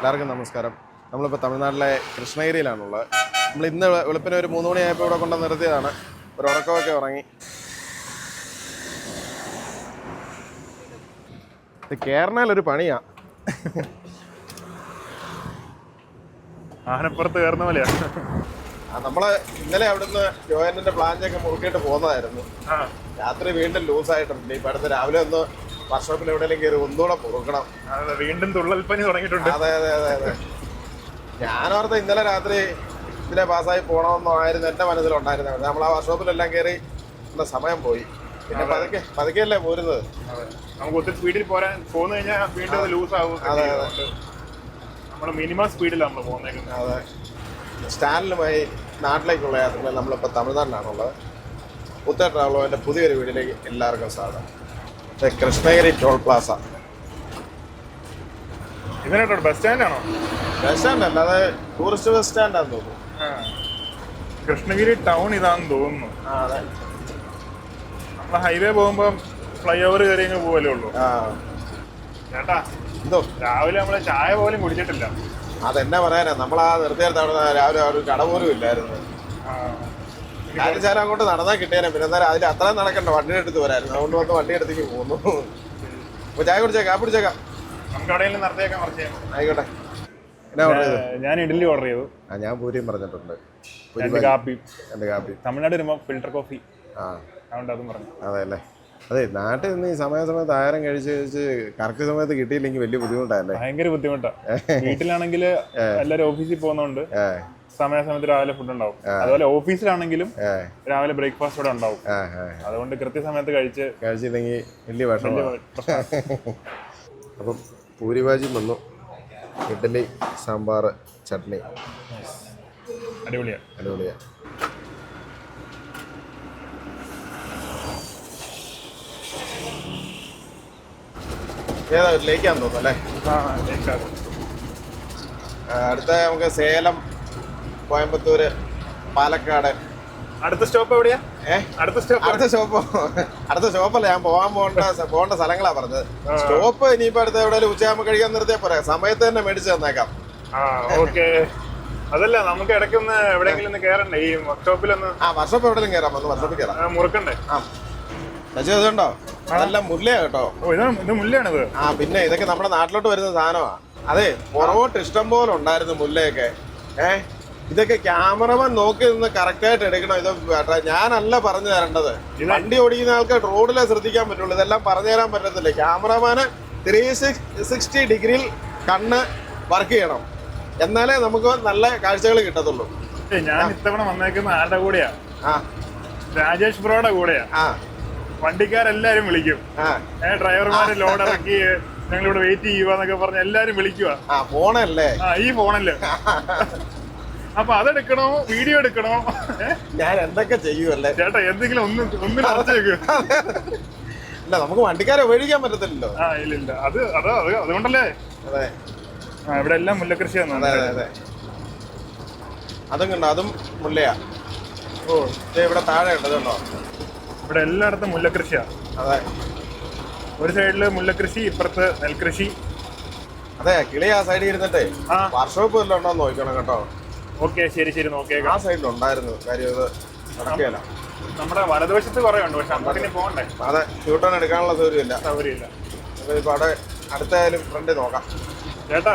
എല്ലാവർക്കും നമസ്കാരം. നമ്മളിപ്പോൾ തമിഴ്നാട്ടിലെ കൃഷ്ണഗിരിയിലാണുള്ളത്. നമ്മൾ ഇന്ന് വെളുപ്പിനെ ഒരു മൂന്ന് മണിയായപ്പോൾ ഇവിടെ കൊണ്ട് നിർത്തിയതാണ്. ഒരു ഉറക്കമൊക്കെ ഉറങ്ങി. ഇത് ഒരു പണിയാ. ആനപ്പുറത്ത് കയറുന്ന പോലെയാണ് നമ്മൾ ഇന്നലെ അവിടുന്ന് ജോയിന്റിന്റെ ഒക്കെ മുറുക്കിയിട്ട് പോകുന്നതായിരുന്നു രാത്രി വീണ്ടും ലൂസായിട്ടുണ്ട് ഇപ്പൊ അടുത്ത് രാവിലെ ഒന്ന് വർക്ക്ഷോപ്പിൽ എവിടെയെങ്കിലും കയറി ഒന്നുകൂടെ പൊറുക്കണം. വീണ്ടും തുള്ളൽപ്പനി തുടങ്ങിയിട്ടുണ്ട്. അതെ അതെ അതെ അതെ. ഞാനോർത്ത് ഇന്നലെ രാത്രി ഇതിലെ പാസ്സായി പോകണമെന്നായിരുന്നു എന്റെ മനസ്സിലുണ്ടായിരുന്നത്. നമ്മൾ ആ വർഷോപ്പിലെല്ലാം കയറി ഇന്ന സമയം പോയി. പിന്നെ പതുക്കെ അല്ലേ പോരുന്നത്? നമുക്ക് ഒത്തിരി സ്പീഡിൽ പോരാൻ പോന്നു കഴിഞ്ഞാൽ വീണ്ടും ലൂസ് ആവും. അതെ, അതെ. നമ്മൾ മിനിമം സ്പീഡിലാണ് നമ്മൾ പോകുന്നേക്കുന്നത്. അതെ. സ്റ്റാൻഡിലുമായി നാട്ടിലേക്കുള്ള യാത്രകൾ നമ്മളിപ്പോൾ തമിഴ്നാട്ടിലാണുള്ളത്. ഉത്തര ട്രാവലോന്റെ പുതിയൊരു വീട്ടിലേക്ക് എല്ലാവർക്കും സ്വാഗതം. Krishnagiri toll plaza. ഇതിനായിട്ടോ ബസ് സ്റ്റാൻഡാണോ ബസ് സ്റ്റാൻഡ് അല്ല അത് ടൂറിസ്റ്റ് ബസ് സ്റ്റാൻഡാന്ന് തോന്നുന്നു. കൃഷ്ണഗിരി ടൗൺ ഇതാന്ന് തോന്നുന്നു. ആ അതെ. നമ്മൾ ഹൈവേ പോകുമ്പോ ഫ്ലൈ ഓവർ കയറി അങ്ങ് പോവല്ലേ ഉള്ളൂ. ആ. ചേട്ടാ എന്തോ? രാവിലെ നമ്മൾ ചായ പോലും കുടിച്ചിട്ടില്ല. അതെന്നാ പറയാനാ നമ്മളാ നിർത്തിയെടുത്ത് അവിടെ രാവിലെ ഒരു കട പോലും ഇല്ലായിരുന്നു. ആ, കാര്യശാല അങ്ങോട്ട് നടന്നാ കിട്ടിയാലും പിന്നെ എന്നാലും അതിൽ അത്രയും നടക്കണ്ട. വണ്ടി എടുത്ത് വരായിരുന്നു അതുകൊണ്ട് വന്ന് വണ്ടി എടുത്തേക്ക് പോന്നു. അപ്പൊ ചായ കുടിച്ചേക്കാം കാപ്പി കുടിച്ചേക്കാം. നമുക്ക് എവിടെയെങ്കിലും നിർത്തിയേക്കാൻ കുറച്ച് ആയിക്കോട്ടെ. എന്നാ ഞാൻ ഇഡ്ഡലി ഓർഡർ ചെയ്തു. ആ ഞാൻ പൂരിയും പറഞ്ഞിട്ടുണ്ട്. രണ്ട് കാപ്പി. കാപ്പി. തമിഴ്നാട് വരുമ്പോൾ ഫിൽട്ടർ കോഫി. ആ. അതുകൊണ്ട് അതും പറഞ്ഞു. അതെ അല്ലേ അതെ നാട്ടിൽ നിന്ന് ഈ സമയ സമയത്ത് ആഹാരം കഴിച്ച് കഴിച്ച് കറക്റ്റ് സമയത്ത് കിട്ടിയില്ലെങ്കിൽ വലിയ ബുദ്ധിമുട്ടല്ലേ ഭയങ്കര ബുദ്ധിമുട്ടാ. വീട്ടിലാണെങ്കിൽ എല്ലാവരും ഓഫീസിൽ പോകുന്നോണ്ട് സമയാസമയത്ത് രാവിലെ ഫുഡ് ഉണ്ടാവും. അതുപോലെ ഓഫീസിലാണെങ്കിലും രാവിലെ ബ്രേക്ക്ഫാസ്റ്റ് ഇവിടെ ഉണ്ടാവും. അതുകൊണ്ട് കൃത്യസമയത്ത് കഴിച്ച് കഴിച്ചില്ലെങ്കിൽ വലിയ അപ്പം പൂരി ഭാജി വന്നു. ഇഡ്ഡലി സാമ്പാർ ചട്നി. അടിപൊളിയാണ്. അടിപൊളിയാണ് ഏതാ ലേക്കാന്ന് തോന്നുന്നു അല്ലേ? അടുത്ത നമുക്ക് സേലം കോയമ്പത്തൂര് പാലക്കാട്. അടുത്ത സ്റ്റോപ്പ് എവിടെയാ? അടുത്ത സ്റ്റോപ്പ് അടുത്ത സ്റ്റോപ്പ്. അടുത്ത സ്റ്റോപ്പല്ല ഞാൻ പോകാൻ പോകേണ്ട പോകേണ്ട സ്ഥലങ്ങളാ പറഞ്ഞത്. സ്റ്റോപ്പ് ഇനിയിപ്പോ അടുത്ത എവിടെയെങ്കിലും ഉച്ചയാകുമ്പോൾ കഴിക്കാൻ നിർത്തിയാ പറയാം സമയത്ത് തന്നെ മേടിച്ചു തന്നേക്കാം. ഓക്കെ. അതല്ല നമുക്ക് ഇടയ്ക്കൊന്ന് എവിടെയെങ്കിലും ഒന്ന് കയറണ്ടേ ഈ വർക്ക്ഷോപ്പിലൊന്ന് ആ വർക്ക്ഷോപ്പ് എവിടെയെങ്കിലും കേറാം. ഒന്ന് വർക്ക്ഷോപ്പിൽ കയറാം ആ, മുറുക്കണ്ടേ? ആ. ശശി അതുണ്ടോ? അതെല്ലാം മുല്ലയാ കേട്ടോ. ഇത് മുല്ലാണിത് ആ പിന്നെ ഇതൊക്കെ നമ്മുടെ നാട്ടിലോട്ട് വരുന്ന സാധനമാ. അതെ പുറകോട്ട് ഇഷ്ടം പോലെ ഉണ്ടായിരുന്നു മുല്ലയൊക്കെ. ഏ? ഇതൊക്കെ ക്യാമറമാൻ നോക്കി നിന്ന് കറക്റ്റ് ആയിട്ട് എടുക്കണം. ഇത്. ഞാനല്ല പറഞ്ഞു തരേണ്ടത്. വണ്ടി ഓടിക്കുന്ന ആൾക്ക് റോഡിലെ ശ്രദ്ധിക്കാൻ പറ്റുള്ളൂ. ഇതെല്ലാം പറഞ്ഞു തരാൻ പറ്റത്തില്ല. ക്യാമറമാന് ത്രീ സിക്സ്റ്റി ഡിഗ്രിയിൽ കണ്ണ് വർക്ക് ചെയ്യണം. എന്നാലേ നമുക്ക് നല്ല കാഴ്ചകൾ കിട്ടത്തുള്ളൂ. ഞാൻ ഇത്തവണ വന്നേക്കുന്ന ആരുടെ കൂടെയാ? രാജേഷ് ബ്രോയുടെ കൂടെയാ. വണ്ടിക്കാരെല്ലാരും വിളിക്കും. ഡ്രൈവർമാര് ലോഡ് ഇറക്കി ഞങ്ങൾ ഇവിടെ വെയിറ്റ് ചെയ്യുക എന്നൊക്കെ പറഞ്ഞ് എല്ലാരും വിളിക്കുക ഫോണല്ലേ? ഈ ഫോണല്ലേ. അപ്പൊ അതെടുക്കണോ? വീഡിയോ എടുക്കണോ? ഞാൻ എന്തൊക്കെ ചെയ്യുമല്ലേ ചേട്ടാ എന്തെങ്കിലും ഒന്ന് ഒന്നിൽ അടച്ചേക്ക് അല്ല നമുക്ക് വണ്ടിക്കാരെ ഉപയോഗിക്കാൻ പറ്റത്തില്ലല്ലോ. ആ ഇല്ല ഇല്ല. അത് അതാ അത് അതുകൊണ്ടല്ലേ? അതെ. ആ, ഇവിടെ എല്ലാം മുല്ലക്കൃഷിയാണ് അതെ അതെ അതെ. അതും കണ്ടോ? അതും മുല്ലയാ. ഓ. ദേ ഇവിടെ താഴെ ഉണ്ട് കണ്ടോ ഇവിടെ എല്ലായിടത്തും മുല്ലക്കൃഷിയാ. അതെ. ഒരു സൈഡിൽ മുല്ലക്കൃഷി ഇപ്പുറത്ത് നെൽകൃഷി. അതെ കിളി ആ സൈഡിൽ ഇരുന്നിട്ടേ. ആ. വർക്ക്ഷോപ്പ് വല്ലതും ഉണ്ടോ എന്ന് നോക്കണം കേട്ടോ. ഓക്കെ ശരി ശരി നോക്കിയേക്കാം. ആ സൈഡിൽ ഉണ്ടായിരുന്നു. കാര്യം ഇത് നടക്കുകയല്ല നമ്മുടെ വലതുവശത്ത് കുറേ ഉണ്ട് പക്ഷെ അമ്പലത്തിന് പോകണ്ടേ? അതെ ഷൂട്ടൺ എടുക്കാനുള്ള സൗകര്യമില്ല. സൗകര്യമില്ല. അപ്പൊ ഇപ്പൊ അവിടെ അടുത്തായാലും ഫ്രണ്ട് നോക്കാം. ചേട്ടാ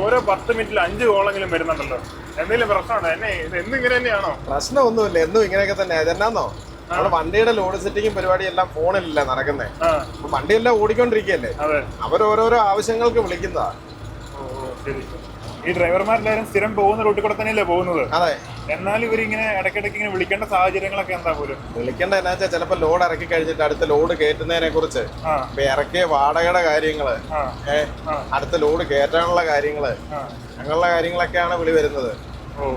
ഓരോ പത്ത് മിനിറ്റിൽ അഞ്ച് കോളെങ്കിലും വരുന്നുണ്ടല്ലോ. എന്തെങ്കിലും പ്രശ്നമുണ്ടോ? എന്നെ ഇത് എന്നും ഇങ്ങനെ തന്നെയാണോ? പ്രശ്നമൊന്നുമില്ല എന്നും ഇങ്ങനെയൊക്കെ തന്നെ ഇതെന്നാന്നോ? നമ്മുടെ വണ്ടിയുടെ ലോഡ് സെറ്റിങ്ങും പരിപാടി എല്ലാം ഫോണിലല്ല നടക്കുന്നേ. അപ്പൊ വണ്ടിയെല്ലാം ഓടിക്കൊണ്ടിരിക്കുകയല്ലേ? അവരോരോരോ ആവശ്യങ്ങൾക്ക് വിളിക്കുന്നതാ. ശരി. ഈ ഡ്രൈവർമാരെല്ലാവരും സ്ഥിരം പോകുന്ന റൂട്ടിൽ കൂടെ തന്നെയല്ലേ പോകുന്നത്? അതെ. എന്നാൽ ഇവരിങ്ങനെ ഇടയ്ക്കിടയ്ക്ക് ഇങ്ങനെ വിളിക്കേണ്ട സാഹചര്യങ്ങളൊക്കെ എന്താ പോലും? വിളിക്കേണ്ട എന്നാ വെച്ചാൽ ചിലപ്പോൾ ലോഡ് ഇറക്കി കഴിഞ്ഞിട്ട് അടുത്ത ലോഡ് കയറ്റുന്നതിനെ കുറിച്ച് ഇപ്പൊ ഇറക്കിയ വാടകയുടെ കാര്യങ്ങൾ അടുത്ത ലോഡ് കയറ്റാനുള്ള കാര്യങ്ങൾ അങ്ങനെയുള്ള കാര്യങ്ങളൊക്കെയാണ് വിളി വരുന്നത്. ഓ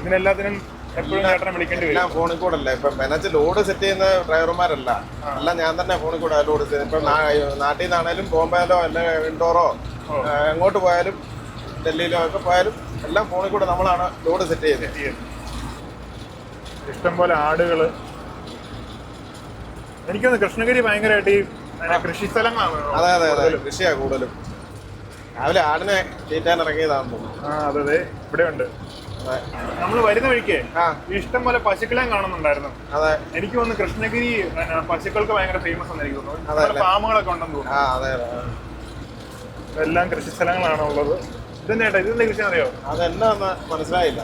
ഇതിനെല്ലാത്തിനും എപ്പോഴും ചേട്ടനെ വിളിക്കേണ്ടി വരും. എല്ലാം ഫോണിൽ കൂടെ അല്ലേ? ഇപ്പൊ മെനച്ച് ലോഡ് സെറ്റ് ചെയ്യുന്ന ഡ്രൈവർമാരല്ല. അല്ല ഞാൻ തന്നെ ഫോണിൽ കൂടെ ലോഡ് സെറ്റ് ഇപ്പൊ നാട്ടിൽ നിന്നാണേലും ബോംബെയിലോ അല്ലെ ഇൻഡോറോ എങ്ങോട്ട് പോയാലും ഡൽഹിയിലോ ഒക്കെ പോയാലും എല്ലാം ഫോണിൽ കൂടെ നമ്മളാണ് ലോഡ് സെറ്റ് ചെയ്യുന്നത്. ഇഷ്ടംപോലെ ആടുകൾ ആടുകൾ. എനിക്കൊന്ന് കൃഷ്ണഗിരി ഭയങ്കരമായിട്ട് ഈ കൃഷി സ്ഥലങ്ങളാണ്. അതെ അതെ അതെ. കൃഷിയാ കൂടുതലും. രാവിലെ ആടിനെ തീറ്റാൻ ഇറങ്ങിയതാണെന്ന് തോന്നുന്നു. ആ അതെ അതെ. ഇവിടെ ഉണ്ട് നമ്മൾ വരുന്ന വഴിക്ക് ഇഷ്ടം പോലെ പശുക്കളെയും കാണുന്നുണ്ടായിരുന്നു. അതെ. എനിക്ക് വന്ന് കൃഷ്ണഗിരി പശുക്കൾക്ക് ഭയങ്കര ഫേമസ് ആണ് എനിക്ക് തോന്നുന്നു. ഫാമുകളൊക്കെ ഉണ്ടെന്ന് തോന്നുന്നു. എല്ലാം കൃഷി സ്ഥലങ്ങളാണ് ഉള്ളത് ഇതെന്നെ കൃഷി അറിയോ? അതെന്നാന്ന് മനസ്സിലായില്ല.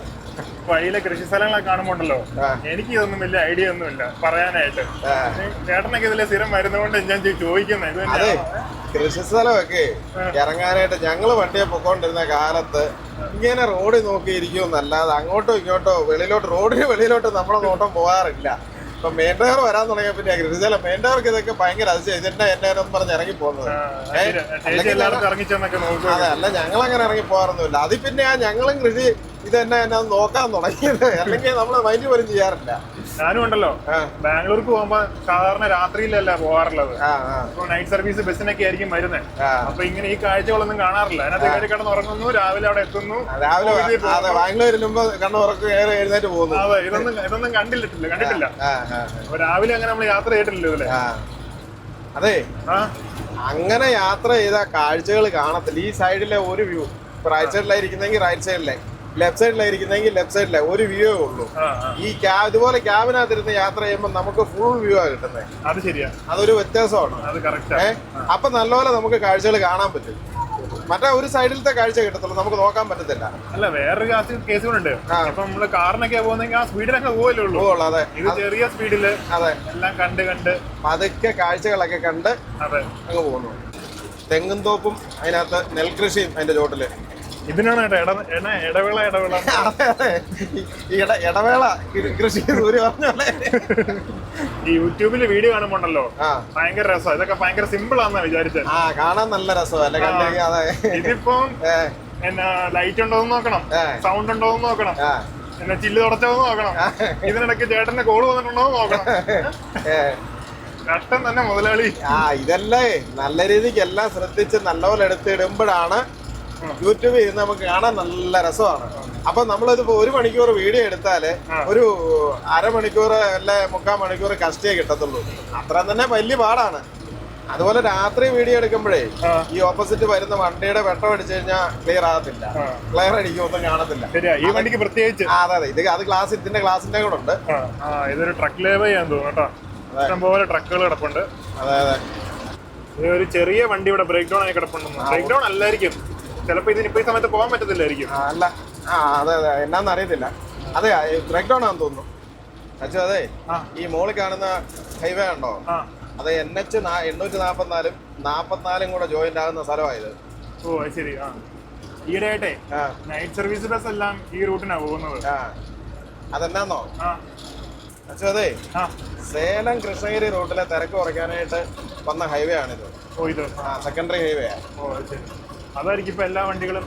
വഴിയിലെ കൃഷി സ്ഥലങ്ങളൊക്കെ കാണുമ്പോണ്ടല്ലോ. എനിക്ക് ഇതൊന്നും വലിയ ഐഡിയ ഒന്നുമില്ല പറയാനായിട്ട്. ചേട്ടനൊക്കെ ഇതിലെ സ്ഥിരം വരുന്നതുകൊണ്ട് ഞാൻ ചോദിക്കുന്നത് ഇത് അതെ കൃഷി സ്ഥലമൊക്കെ ഇറങ്ങാനായിട്ട് ഞങ്ങൾ വണ്ടിയെ പൊക്കോണ്ടിരുന്ന കാലത്ത് ഇങ്ങനെ റോഡിൽ നോക്കിയിരിക്കുമെന്നല്ലാതെ അങ്ങോട്ടോ ഇങ്ങോട്ടോ വെളിയിലോട്ട് റോഡിന് വെളിയിലോട്ട് നമ്മളെ നോട്ടം പോകാറില്ല. ഇപ്പൊ മെയിൻ ഡ്രൈവർ വരാൻ തുടങ്ങിയ പിന്നെ ചില മെയിൻ ഡ്രൈവർക്ക് ഇതൊക്കെ ഭയങ്കര അതിശയം. ഇതെന്നെ എന്നെ പറഞ്ഞ് ഇറങ്ങി പോകുന്നത്? അല്ല ഞങ്ങൾ അങ്ങനെ ഇറങ്ങി പോകാറൊന്നുമില്ല. അതിൽ പിന്നെ ആ ഞങ്ങളും കൃഷി ഇത് തന്നെ എന്നെ നോക്കാൻ തുടങ്ങിയത്? അല്ലെങ്കിൽ നമ്മൾ മൈൻഡ് പോലും ചെയ്യാറില്ല. ഞാനും ഉണ്ടല്ലോ. ബാംഗ്ലൂർക്ക് പോകുമ്പോ സാധാരണ രാത്രിയിലല്ല പോകാറുള്ളത്. ഇപ്പൊ നൈറ്റ് സർവീസ് ബസ്സിനൊക്കെ ആയിരിക്കും വരുന്നത് അപ്പൊ ഇങ്ങനെ ഈ കാഴ്ചകളൊന്നും കാണാറില്ല. അതിനകത്ത് കയറി കിടന്ന് ഉറങ്ങുന്നു രാവിലെ അവിടെ എത്തുന്നു. രാവിലെ മുമ്പ് കണ്ണു ഉറക്ക് കയറി എഴുന്നേറ്റ് പോകുന്നു. അതെ ഇതൊന്നും ഇതൊന്നും കണ്ടിട്ടില്ല കണ്ടിട്ടില്ല. രാവിലെ അങ്ങനെ നമ്മൾ യാത്ര ചെയ്തിട്ടില്ല അല്ലേ അതെ അങ്ങനെ യാത്ര ചെയ്ത കാഴ്ചകൾ കാണത്തില്ല. ഈ സൈഡിലെ ഒരു വ്യൂ ഇപ്പൊ റൈറ്റ് സൈഡിലായിരിക്കുന്നെങ്കിൽ റൈറ്റ് സൈഡിലെ ലെഫ്റ്റ് സൈഡിലായിരിക്കുന്നെങ്കിൽ ലെഫ്റ്റ് സൈഡിലെ ഒരു വ്യൂ ഉള്ളൂ. ഈ ക്യാബ് ഇതുപോലെ ക്യാബിനകത്തിരുന്ന് യാത്ര ചെയ്യുമ്പോൾ നമുക്ക് ഫുൾ വ്യൂ ആ കിട്ടുന്നത് അത് ശരിയാ. അതൊരു വ്യത്യാസമാണ്. അത് കറക്റ്റാ ഏ? അപ്പൊ നല്ലപോലെ നമുക്ക് കാഴ്ചകൾ കാണാൻ പറ്റും. മറ്റേ ഒരു സൈഡിലത്തെ കാഴ്ച കിട്ടത്തുള്ളൂ നമുക്ക് നോക്കാൻ പറ്റത്തില്ല. അല്ല വേറൊരു കേസ്. ഇപ്പൊ നമ്മൾ കാറിനൊക്കെ പോകുന്നെങ്കിൽ ആ സ്പീഡിലൊക്കെ പോകുള്ളൂ അതെ. ഇത് ചെറിയ സ്പീഡിൽ അതെ. എല്ലാം കണ്ട് കണ്ട്. പതുക്കെ കാഴ്ചകളൊക്കെ കണ്ട് അതെ. അങ്ങ് പോകുന്നു. തെങ്ങും തോപ്പും അതിനകത്ത് നെൽകൃഷിയും അതിന്റെ ചോട്ടിൽ ഇതിനാണ് ഇടവേള ഇട കൃഷി സൂര്യ പറഞ്ഞ പോലെ. ഈ യൂട്യൂബിൽ വീഡിയോ കാണുമ്പോണ്ടല്ലോ? ഭയങ്കര രസം. ഇതൊക്കെ ഭയങ്കര സിമ്പിൾ ആണെന്നാ വിചാരിച്ചത് ആ കാണാൻ നല്ല രസമല്ലേ ഇതിപ്പം എന്നാ ലൈറ്റ് ഉണ്ടോ എന്ന് നോക്കണം. സൗണ്ട് ഉണ്ടോ എന്ന് നോക്കണം. പിന്നെ എന്നാ ചില്ല് തുടച്ചോ എന്ന് നോക്കണം ഇതിനിടയ്ക്ക് ചേട്ടന്റെ കോൾ വന്നിട്ടുണ്ടോ എന്ന് നോക്കണം. കഷ്ടം തന്നെ മുതലാളി. ആ ഇതല്ലേ. നല്ല രീതിക്ക് എല്ലാം ശ്രദ്ധിച്ച് നല്ലപോലെ എടുത്തിടുമ്പോഴാണ് യൂട്യൂബിൽ ഇരുന്ന് നമുക്ക് കാണാൻ നല്ല രസമാണ്. അപ്പൊ നമ്മളിതിപ്പോ ഒരു മണിക്കൂർ വീഡിയോ എടുത്താൽ ഒരു അരമണിക്കൂർ അല്ലെ മുക്കാൽ മണിക്കൂർ കസ്റ്റേ കിട്ടത്തുള്ളൂ. അത്ര തന്നെ വലിയ പാടാണ്. അതുപോലെ രാത്രി വീഡിയോ എടുക്കുമ്പോഴേ ഈ ഓപ്പോസിറ്റ് വരുന്ന വണ്ടിയുടെ വെട്ടം അടിച്ചു കഴിഞ്ഞാൽ ക്ലിയർ ആകത്തില്ല. ക്ലിയർ അടിക്കുമൊന്നും കാണത്തില്ല. ഈ വണ്ടിക്ക് പ്രത്യേകിച്ച്. അതെ അതെ. ഇത് അത് ക്ലാസ് ഇതിന്റെ ക്ലാസിന്റെ കൂടെ ഉണ്ട്. ഇതൊരു ട്രക്ക് ലേബർ ചെയ്യാൻ തോന്നുന്നു കേട്ടോ. ഇഷ്ടംപോലെ ട്രക്കുകൾ കിടപ്പുണ്ട്. അതെ അതെ. ഒരു ചെറിയ വണ്ടി ഇവിടെ ബ്രേക്ക് ഡൗൺ ആയി കിടപ്പുണ്ടെന്ന് ബ്രേക്ക് ഡൗൺ അല്ലായിരിക്കും. ചിലപ്പോ ഇതിന് ഇപ്പൊ ഈ സമയത്ത് പോകാൻ പറ്റത്തില്ലായിരിക്കും. ആ, അല്ല. ആ അതെ അതെ. എന്നാന്ന് അറിയത്തില്ല. അതെ ബ്രേക്ക് ഡൗൺ ആണെന്ന് തോന്നുന്നു. അച്ഛാ അതെ. ആ. ഈ മോളിൽ കാണുന്ന ഹൈവേ ഉണ്ടോ? അതെ അത് എൻ എച്ച് എണ്ണൂറ്റി നാപ്പത്തിനാലും നാപ്പത്തിനാലും കൂടെ ജോയിന്റ് ആകുന്ന സ്ഥലമായത് ഓ അത് ശരി. ആ. ഈയിടെ ആയിട്ടെ ആ. നൈറ്റ് സർവീസ് ബസ് എല്ലാം ഈ റൂട്ടിനാ പോകുന്നത്. ആ. അതെന്നാന്നോ? ആ. അച്ഛാ അതെ. ആ. സേലം കൃഷ്ണഗിരി റൂട്ടിലെ തിരക്ക് കുറയ്ക്കാനായിട്ട് വന്ന ഹൈവേ ആണിത്. ഓ ഇത്. ആ സെക്കൻഡറി ഹൈവേ ഓ അത് ശരി. അതായിരിക്കും ഇപ്പൊ എല്ലാ വണ്ടികളും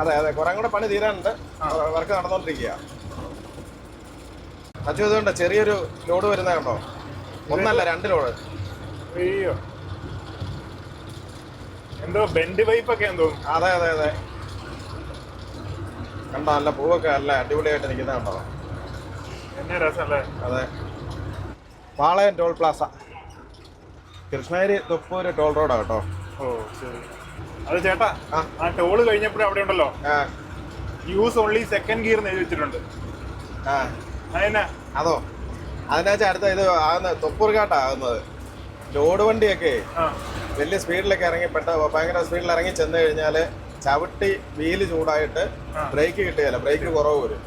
അതെ അതെ. കുറെ കൂടെ പണി തീരാനുണ്ട്. വർക്ക് നടന്നുകൊണ്ടിരിക്കുക അച്ഛൻ ഇതുകൊണ്ട് ചെറിയൊരു ലോഡ് വരുന്ന കണ്ടോ? ഒന്നല്ല രണ്ട് ലോഡ് അയ്യോ. എന്തോ ബെൻഡ് വൈപ്പ് ഒക്കെ എന്തോ. അതെ അതെ അതെ. കണ്ടോ നല്ല പൂവൊക്കെ നല്ല അടിപൊളിയായിട്ട് നിൽക്കുന്ന കണ്ടോ? എന്നെ രസല്ലേ അതെ. Palayam toll plaza. Krishnagiri Thoppur toll റോഡാ കേട്ടോ. ഓ ശരി. അത് ചേട്ടാ ആ. ടോൾ കഴിഞ്ഞപ്പോഴും അവിടെ ഉണ്ടല്ലോ. യൂസ് ഓൺലി സെക്കൻഡ് ഗിയർ എഴുതി വെച്ചിട്ടുണ്ട്. അതെന്നാ? അതോ? അതിനാച്ച അടുത്ത ഇത് ആകുന്ന തൊപ്പൂർക്കാട്ടാ ആകുന്നത്. ലോഡ് വണ്ടിയൊക്കെ വലിയ സ്പീഡിലൊക്കെ ഇറങ്ങി പെട്ട ഭയങ്കര സ്പീഡിൽ ഇറങ്ങി ചെന്ന് കഴിഞ്ഞാൽ ചവിട്ടി വീൽ ചൂടായിട്ട് ബ്രേക്ക് കിട്ടുകയില്ല ബ്രേക്ക് കുറവ് വരും.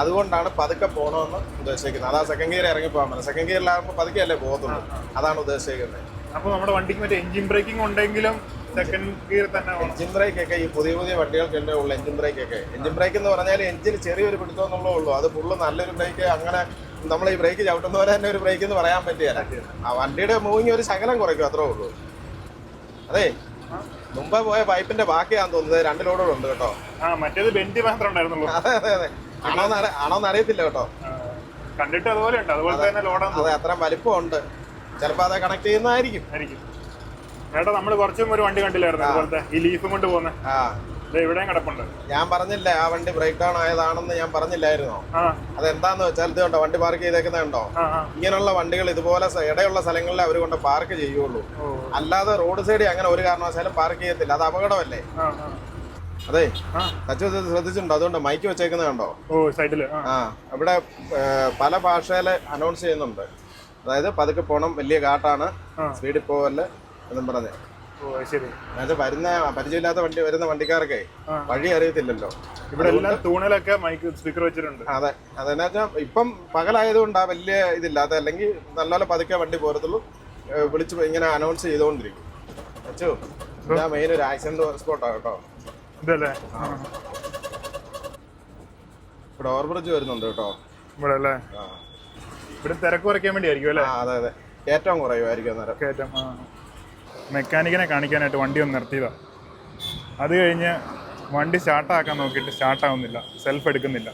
അതുകൊണ്ടാണ് പതുക്കെ പോകണമെന്ന് ഉദ്ദേശിക്കുന്നത്. അതാ സെക്കൻഡ് ഗിയർ ഇറങ്ങി പോകാൻ പറ്റും സെക്കൻഡ് ഗിയറിലാകുമ്പോൾ പതുക്കെ അല്ലേ പോകത്തുള്ളൂ. അതാണ് ഉദ്ദേശിക്കുന്നത്. അപ്പോൾ നമ്മുടെ വണ്ടിക്ക് മറ്റേ എഞ്ചിൻ ബ്രേക്കിംഗ് ഉണ്ടെങ്കിലും സെക്കൻഡ് ഗിയർ തന്നെ എഞ്ചിൻ ബ്രേക്ക് ഒക്കെ ഈ പുതിയ പുതിയ വണ്ടികൾക്ക് വണ്ടികൾക്കല്ലേ ഉള്ളു എഞ്ചിൻ ബ്രേക്ക് ഒക്കെ. എഞ്ചിൻ ബ്രേക്ക് എന്ന് പറഞ്ഞാൽ എഞ്ചിന് ചെറിയൊരു പിടുത്തം എന്നുള്ളേ ഉള്ളൂ. അത് ഫുള്ള് നല്ലൊരു ബ്രേക്ക് അങ്ങനെ നമ്മൾ ഈ ബ്രേക്ക് ചവിട്ടുന്നവരെ തന്നെ ഒരു ബ്രേക്ക് എന്ന് പറയാൻ പറ്റിയല്ല ആ വണ്ടിയുടെ മൂവിങ് ഒരു ശകലം കുറയ്ക്കും അത്രേ ഉള്ളൂ. അതെ മുമ്പേ പോയ പൈപ്പിന്റെ ബാക്കിയാന്ന് തോന്നുന്നത് രണ്ട് ലോഡുകളുണ്ട് കേട്ടോ. ആ മറ്റേത് ബെൻഡ് മാത്രമേ ഉണ്ടായിരുന്നുള്ളൂ. അതെ അതെ അതെ. ആണോന്ന് ആണോന്ന് അറിയത്തില്ല കേട്ടോ. കണ്ടിട്ട് അതുപോലെ ഉണ്ട് അതുപോലെ തന്നെ ലോഡാണ് അതെ അത്രയും വലിപ്പമുണ്ട്. ചിലപ്പോൾ അത് കണക്ട് ചെയ്യുന്നതായിരിക്കും. ആയിരിക്കും. ചേട്ടാ നമ്മൾ കുറച്ചും ഒരു വണ്ടി കണ്ടില്ലായിരുന്നു അതുപോലത്തെ ഈ ലീഫ് കൊണ്ട് പോകുന്ന ആ. ദേ ഇവിടെയും കിടപ്പുണ്ട്. ഞാൻ പറഞ്ഞില്ലേ ആ വണ്ടി ബ്രേക്ക് ഡൗൺ ആയതാണെന്ന് ഞാൻ പറഞ്ഞില്ലായിരുന്നോ? അതെന്താന്ന് വെച്ചാൽ ഇത് കണ്ടോ വണ്ടി പാർക്ക് ചെയ്തേക്കുന്നത് കണ്ടോ ആ ആ. ഇങ്ങനെയുള്ള വണ്ടികൾ ഇതുപോലെ ഇടയുള്ള സ്ഥലങ്ങളിൽ അവർ കൊണ്ട് പാർക്ക് ചെയ്യുള്ളൂ അല്ലാതെ റോഡ് സൈഡിൽ അങ്ങനെ ഒരു കാരണവശാലും പാർക്ക് ചെയ്യത്തില്ല. അത് അപകടമല്ലേ? അതെ. സച്ചു ശ്രദ്ധിച്ചിട്ടുണ്ടോ? അതുകൊണ്ട് മൈക്ക് വെച്ചേക്കുന്നത് കണ്ടോ? സൈഡിൽ ആ. അവിടെ ഇവിടെ പല ഭാഷയിൽ അനൗൺസ് ചെയ്യുന്നുണ്ട്. അതായത് പതുക്കെ പോണം വലിയ കാട്ടാണ്. സ്പീഡിൽ പോവല്ല എന്നും പറഞ്ഞ്. ഓ ശരി. വരുന്ന പരിചയമില്ലാത്ത വണ്ടി വരുന്ന വണ്ടിക്കാർക്കേ. വഴി അറിയത്തില്ലല്ലോ. ഇവിടെ എല്ലാം തൂണിലൊക്കെ മൈക്ക് സ്പീക്കർ വെച്ചിട്ടുണ്ട്. അതെ. അതെന്നാ വെച്ചാൽ ഇപ്പം ആ വലിയ ഇതില്ലാത്ത അല്ലെങ്കിൽ നല്ലപോലെ പതുക്കെ വണ്ടി പോരത്തുള്ളൂ. വിളിച്ച് ഇങ്ങനെ അനൗൺസ് ചെയ്തുകൊണ്ടിരിക്കും. അച്ചു ഞാൻ മെയിൻ ഒരു ആക്സിഡന്റ് സ്പോട്ടാണ് കേട്ടോ. ഇതല്ലേ. ഇവിടെ ഓവർബ്രിഡ്ജ് വരുന്നുണ്ട് കേട്ടോ. ഇവിടെ അല്ലേ ഇവിടെ തിരക്ക് കുറയ്ക്കാൻ വേണ്ടിയായിരിക്കും അല്ലേ? അതെ അതെ. ഏറ്റവും കുറയുമായിരിക്കും അന്നേരം. ആ. മെക്കാനിക്കിനെ കാണിക്കാനായിട്ട് വണ്ടി ഒന്ന് നിർത്തിയതാ. അത് കഴിഞ്ഞ് വണ്ടി സ്റ്റാർട്ടാക്കാൻ നോക്കിയിട്ട് സ്റ്റാർട്ടാവുന്നില്ല. സെൽഫ് എടുക്കുന്നില്ല.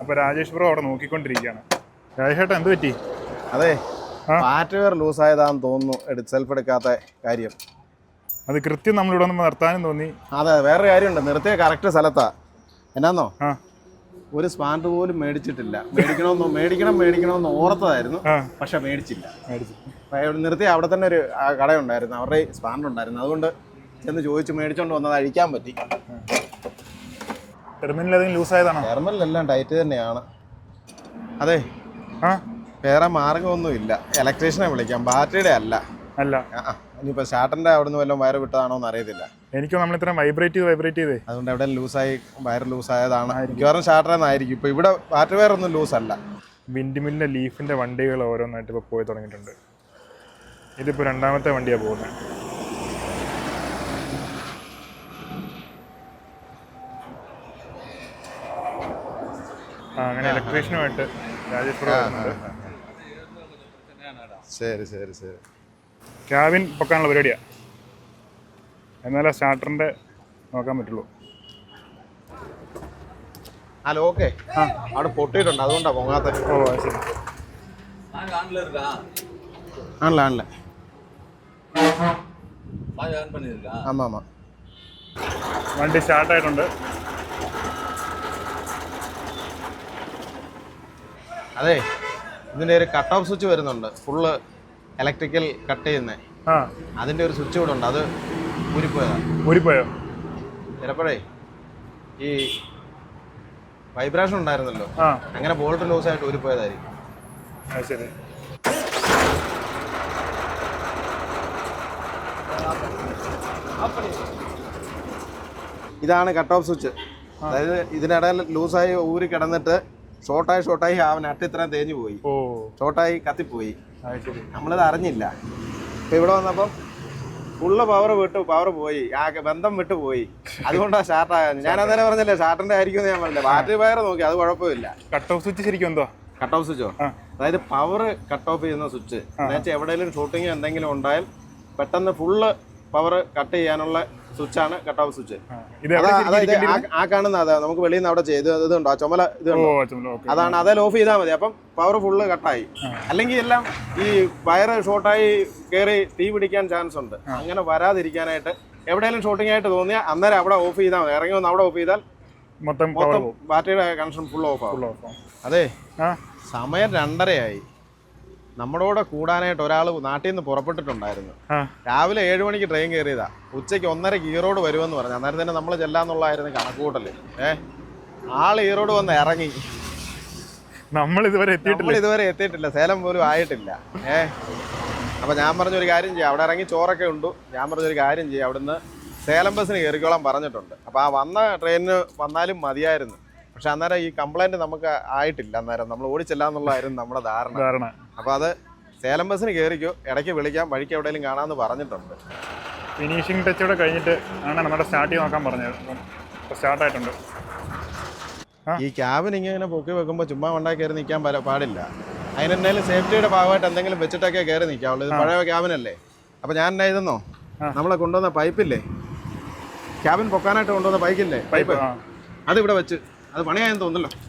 അപ്പോൾ രാജേഷ് ബ്രോ അവിടെ നോക്കിക്കൊണ്ടിരിക്കുകയാണ്. രാജേഷ് ഏട്ടാ എന്ത് പറ്റി? അതെ ബാറ്ററി പാറ്റുവേർ ലൂസ് ആയതാന്ന് തോന്നുന്നു എടു സെൽഫ് എടുക്കാത്ത കാര്യം. അത് കൃത്യം നമ്മളിവിടെ നിർത്താനും തോന്നി. അതെ വേറൊരു കാര്യമുണ്ട്. നിർത്തിയ കറക്റ്റ് സ്ഥലത്താണ് എന്നാന്നോ? ആ. ഒരു സ്പാൻഡ് പോലും മേടിച്ചിട്ടില്ല. മേടിക്കണമെന്ന് മേടിക്കണം മേടിക്കണമെന്ന് ഓർത്തതായിരുന്നു. പക്ഷെ മേടിച്ചില്ല. നിർത്തി അവിടെ തന്നെ ഒരു കട കടയുണ്ടായിരുന്നു അവരുടെ സ്പാൻഡ് ഉണ്ടായിരുന്നു. അതുകൊണ്ട് ചെന്ന് ചോദിച്ച് മേടിച്ചോണ്ട് വന്നത് അഴിക്കാൻ പറ്റി. ടെർമിനൽ ഏതെങ്കിലും ലൂസ് ആയതാണോ? തെർമലിലെല്ലാം ടൈറ്റ് തന്നെയാണ്. അതെ. വേറെ മാർഗമൊന്നുമില്ല. ഇലക്ട്രീഷ്യനെ വിളിക്കാം. ബാറ്ററിയുടെ അല്ല. അല്ല. ഇനിയിപ്പോൾ സ്റ്റാർട്ടറിന്റെ അവിടെ നിന്ന് വല്ലതും വയറ് വിട്ടതാണോ എന്ന് അറിയത്തില്ല. എനിക്ക് നമ്മൾ ഇത്രയും വൈബ്രേറ്റ് ചെയ്ത് വൈബ്രേറ്റ് ചെയ്തേ. അതുകൊണ്ട് എവിടെ ലൂസായി വയർ ലൂസായതാണ് മിക്കവാറും ഷാർട്ടറായിരിക്കും ഇപ്പോൾ ഇവിടെ ബാറ്ററി വയർ ഒന്നും ലൂസല്ല വിൻഡ് മില്ലിന്റെ ലീഫിന്റെ വണ്ടികൾ ഓരോന്നായിട്ട് ഇപ്പോൾ പോയി തുടങ്ങിയിട്ടുണ്ട്. ഇതിപ്പോൾ രണ്ടാമത്തെ വണ്ടിയാണ് പോകുന്നത്. അങ്ങനെ ഇലക്ട്രീഷ്യനുമായിട്ട് രാജേഷ് ശരി ശരി ശരി. ക്യാബിൻ പൊക്കാനുള്ള പരിപാടിയാണ് എന്നാലേ സ്റ്റാർട്ടറിന്റെ നോക്കാൻ പറ്റുള്ളൂ. Hello okay. അവിടെ പൊട്ടിയിട്ടുണ്ട്. അതുകൊണ്ടാ പൊങ്ങാത്ത ഓ ശരി. ആണല്ലേ ആണല്ലേ. ആമാ ആമാ. വണ്ടി സ്റ്റാർട്ടായിട്ടുണ്ട്. അതെ ഇതിന്റെ ഒരു കട്ട് ഓഫ് സ്വിച്ച് വരുന്നുണ്ട്. ഫുള്ള് ഇലക്ട്രിക്കൽ കട്ട് ചെയ്യുന്നേ. അതിന്റെ ഒരു സ്വിച്ച് കൂടെ ഉണ്ട്. അത് ഊരിപ്പോയോ? ചിലപ്പോഴേ ഈ വൈബ്രേഷൻ ഉണ്ടായിരുന്നല്ലോ. അങ്ങനെ ബോൾട്ട് ലൂസ് ആയിട്ട് ഊരിപ്പോയതായിരിക്കും. ശരി. ഇതാണ് കട്ട് ഓഫ് സ്വിച്ച് അതായത് ഇതിനിടയിൽ ലൂസായി ഊരി കിടന്നിട്ട് ഷോർട്ടായി ഷോർട്ടായി ആ നട്ട് ഇത്രയും തേഞ്ഞു പോയി. ഷോർട്ടായി കത്തിപ്പോയി. നമ്മളിത് അറിഞ്ഞില്ല. ഇപ്പൊ ഇവിടെ വന്നപ്പം ഫുള്ള് പവർ വിട്ടു പവർ പോയി. ആ ബന്ധം വിട്ടു പോയി. അതുകൊണ്ടാണ് ഷാർട്ട് ഞാൻ അന്നേരം പറഞ്ഞില്ലേ ഷാർട്ടിന്റെ ആയിരിക്കും ഞാൻ പറഞ്ഞില്ല. ബാറ്ററി വയർ നോക്കി അത് കുഴപ്പമില്ല. കട്ട് ഓഫ് സ്വിച്ച് ശരിക്കും എന്തോ കട്ട് ഓഫ് സ്വിച്ചോ അതായത് പവർ കട്ട് ഓഫ് ചെയ്യുന്ന സ്വിച്ച് എന്നുവെച്ചാൽ എവിടെയെങ്കിലും ഷൂട്ടിങ് എന്തെങ്കിലും ഉണ്ടായാൽ പെട്ടെന്ന് ഫുള്ള് പവർ കട്ട് ചെയ്യാനുള്ള സ്വിച്ചാണ് കട്ട് ഓഫ് സ്വിച്ച്. ആ, കാണുന്ന അതാ നമുക്ക് വെളിയിൽ നിന്ന് അവിടെ ചെയ്ത് ഇതുണ്ടോ ചുമല ഇത് അതാണ് അതിൽ ഓഫ് ചെയ്താൽ മതി. അപ്പം പവർ ഫുള്ള് കട്ടായി. അല്ലെങ്കിൽ എല്ലാം ഈ വയറ് ഷോർട്ടായി കയറി തീ പിടിക്കാൻ ചാൻസ് ഉണ്ട്. അങ്ങനെ വരാതിരിക്കാനായിട്ട് എവിടെയെങ്കിലും ഷോട്ടിംഗ് ആയിട്ട് തോന്നിയാൽ അന്നേരം അവിടെ ഓഫ് ചെയ്താൽ മതി. ഇറങ്ങി വന്ന് അവിടെ ഓഫ് ചെയ്താൽ മൊത്തം ബാറ്ററിയുടെ കണക്ഷൻ ഫുൾ ഓഫ് ആവും. അതെ. സമയം രണ്ടരയായി. നമ്മുടെ കൂടെ കൂടാനായിട്ട് ഒരാൾ നാട്ടിൽ നിന്ന് പുറപ്പെട്ടിട്ടുണ്ടായിരുന്നു രാവിലെ ഏഴ് മണിക്ക് ട്രെയിൻ കയറിയതാ. ഉച്ചയ്ക്ക് ഒന്നര ഈറോഡ് വരുമെന്ന് പറഞ്ഞു. അന്നേരം തന്നെ നമ്മൾ ചെല്ലാന്നുള്ളതായിരുന്നു കണക്കുകൂട്ടൽ. ഏ? ആൾ ഈറോഡ് വന്ന് ഇറങ്ങി. നമ്മൾ ഇതുവരെ എത്തിയിട്ടില്ല. ഇതുവരെ എത്തിയിട്ടില്ല. സേലം പോലും ആയിട്ടില്ല. ഏ? അപ്പൊ ഞാൻ പറഞ്ഞൊരു കാര്യം ചെയ്യാം. അവിടെ ഇറങ്ങി ചോറൊക്കെ ഉണ്ട്. ഞാൻ പറഞ്ഞൊരു കാര്യം ചെയ്യാം. അവിടുന്ന് സേലം ബസ്സിന് കയറിക്കോളാൻ പറഞ്ഞിട്ടുണ്ട്. അപ്പൊ ആ വന്ന ട്രെയിനിന് വന്നാലും മതിയായിരുന്നു. പക്ഷെ അന്നേരം ഈ കംപ്ലൈന്റ് നമുക്ക് ആയിട്ടില്ല അന്നേരം. നമ്മൾ ഓടിച്ചെല്ലാന്നുള്ളതായിരുന്നു നമ്മുടെ ധാരണ. ധാരണ. അപ്പൊ അത് സേലം ബസ്സിന് കയറിക്കോ ഇടയ്ക്ക് വിളിക്കാം വഴിക്ക് എവിടെയെങ്കിലും കാണാമെന്ന് പറഞ്ഞിട്ടുണ്ട്. ഫിനിഷിംഗ് ടച്ച് കൂടെ കഴിഞ്ഞിട്ട് ആണ് നമ്മുടെ സ്റ്റാർട്ട് ചെയ്ത് നോക്കാൻ പറഞ്ഞത്. അപ്പോൾ സ്റ്റാർട്ടായിട്ടുണ്ട് ഈ ക്യാബിൻ ഇങ്ങനെ പൊക്കി വെക്കുമ്പോൾ ചുമ്മാ ഉണ്ടാക്കി കയറി നിൽക്കാൻ പല- പാടില്ല. അതിനെന്തായാലും സേഫ്റ്റിയുടെ ഭാഗമായിട്ട് എന്തെങ്കിലും വെച്ചിട്ടൊക്കെ കയറി നിൽക്കാവുള്ളൂ ഇത് പഴയ ക്യാബിനല്ലേ. അപ്പോൾ ഞാൻ എന്നാ ഇതെന്നോ? നമ്മളെ കൊണ്ടുവന്ന പൈപ്പില്ലേ? ക്യാബിൻ പൊക്കാനായിട്ട് കൊണ്ടുവന്ന പൈക്കില്ലേ പൈപ്പ് അതിവിടെ അത് ഇവിടെ വെച്ച്. അത് പണിയായെന്ന് തോന്നുന്നല്ലോ.